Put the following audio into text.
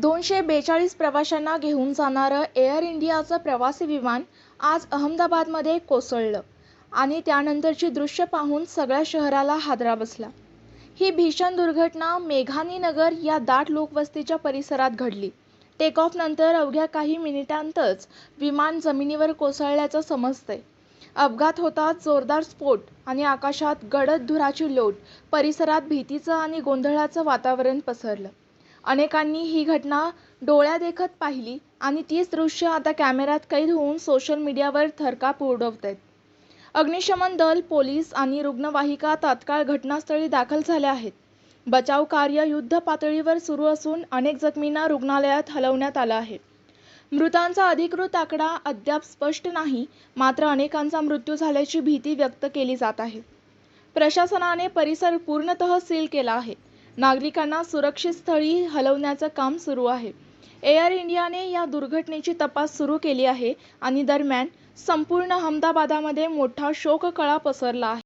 दोनशे बेचाळीस प्रवाशांना घेऊन जाणारं एअर इंडियाचं प्रवासी विमान आज अहमदाबादमध्ये कोसळलं आणि त्यानंतरची दृश्य पाहून सगळ्या शहराला हादरा बसला. ही भीषण दुर्घटना मेघानी नगर या दाट लोकवस्तीच्या परिसरात घडली. टेक ऑफनंतर अवघ्या काही मिनिटांतच विमान जमिनीवर कोसळल्याचं समजतंय. अपघात होता जोरदार स्फोट आणि आकाशात गडद धुराची लोट. परिसरात भीतीचं आणि गोंधळाचं वातावरण पसरलं. अनेकांनी ही घटना डोळ्यादेखत पाहिली आणि तीच दृश्य आता कॅमेऱ्यात कैद होऊन सोशल मीडियावर थरकाप उडवत आहेत अग्निशमन दल पोलीस आणि रुग्णवाहिका तात्काळ घटनास्थळी दाखल झाल्या आहेत. बचाव कार्य युद्ध पातळीवर सुरू असून अनेक जखमींना रुग्णालयात हलवण्यात आलं आहे. मृतांचा अधिकृत आकडा अद्याप स्पष्ट नाही मात्र अनेकांचा मृत्यू झाल्याची भीती व्यक्त केली जात आहे. प्रशासनाने परिसर पूर्णतः सील केला आहे. नागरिकांना सुरक्षित स्थळी हलवण्याचं काम सुरू आहे. एअर इंडियाने या दुर्घटनेची तपास सुरू केली आहे आणि दरम्यान संपूर्ण अहमदाबादामध्ये मोठा शोककळा पसरला आहे.